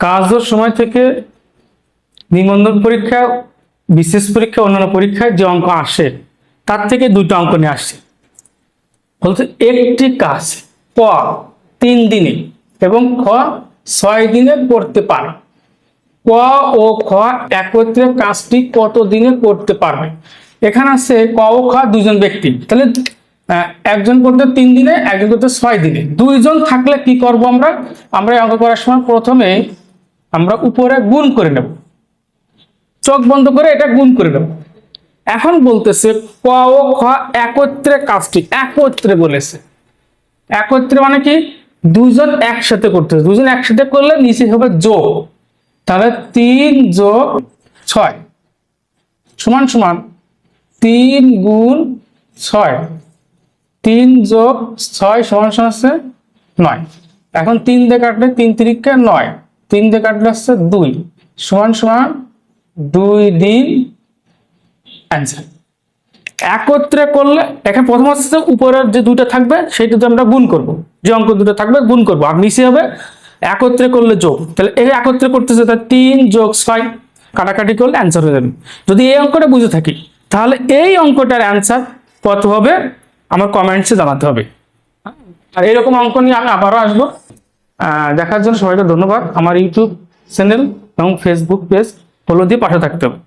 কাজের সময় থেকে নিবন্ধন পরীক্ষা, বিশেষ পরীক্ষা, অন্যান্য পরীক্ষায় যে অঙ্ক আসে, তার থেকে দুটো অঙ্ক নিয়ে আসছে বলতে একটি কাজ ক তিন দিনে এবং খ ছয় দিনে করতে পারে ক ও খ একত্রে কাজটি কত দিনে করতে পারবে? এখানে আছে ক ও খ দুজন ব্যক্তি। তাহলে একজন করতে তিন দিনে, একজন করতে ছয় দিনে। দুইজন থাকলে কি করব আমরা? আমরা অঙ্ক করার সময় প্রথমে আমরা উপরে গুণ করে নেব। চোখ বন্ধ করে এটা গুণ করে নেব। এখন বলতেছে ক ও খ একত্রে কাজটি একত্রে বলেছে। একত্রে মানে কি? দুজন একসাথে করতে হবে দুজন একসাথে করলে নিচে হবে যোগ। তাহলে তিন যোগ ছয়। সমান সমান তিন গুণ ছয়। তিন যোগ ছয় সমান সমান হচ্ছে নয়। এখন তিন দিয়ে কাটলে তিন তিরিখে নয়। তিন দিয়ে কাটলে হচ্ছে দুই। সমান সমান দুই দিন অ্যান্সার একত্রে করলে, এখানে প্রথম হচ্ছে উপরের যে দুটো থাকবে সেটাতে আমরা গুণ করব। যে অঙ্ক দুটো থাকবে, গুণ করব। আর নিচে হবে একত্রে করলে যোগ। তাহলে এই একত্রে করতেছে, তাহলে তিন যোগ ছয়। কাটাকাটি করলে অ্যান্সার হয়ে যাবে। যদি এই অঙ্কটা বুঝে থাকি, তাহলে এই অঙ্কটার অ্যান্সার কত হবে? আমার কমেন্টসে জানাতে হবে। আর এরকম অঙ্ক নিয়ে আমি আবারও আসব। দেখার জন্য সবাইকে ধন্যবাদ। আমার ইউটিউব চ্যানেল এবং ফেসবুক পেজ ফলো দিয়ে পাশে থাকতে হবে।